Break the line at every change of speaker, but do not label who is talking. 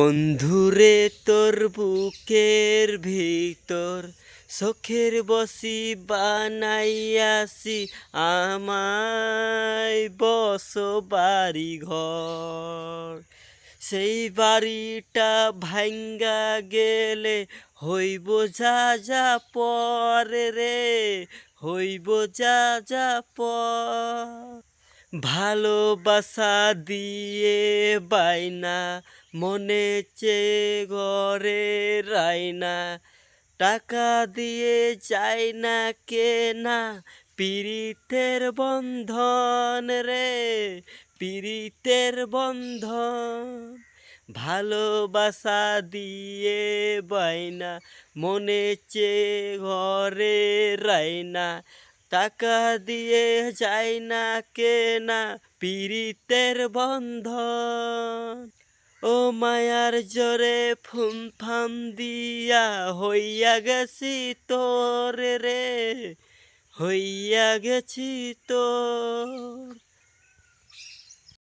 বন্ধুরে তোর বুকের ভিতর চোখের বসি বানাইয়াছি আমায় বস বাড়ি ঘর সেই বাড়িটা ভাঙ্গা গেলে হইব যা যা পরে রে, হইব যা যা পর। ভালোবাসা দিয়ে বাইনা, মনে চে ঘরে রাইনা। টাকা দিয়ে যায় না কে না পীড়িতের বন্ধন রে, পীড়িতের বন্ধন। ভালোবাসা দিয়ে বাইনা, মনে চে ঘরে রাইনা। টাকা দিয়ে যাই না কে না পীড়িতের বন্ধন। ও মায়ার জোরে ফুম ফাম দিয়া হইয়া গেছি তোর রে, হইয়া গেছি তোর।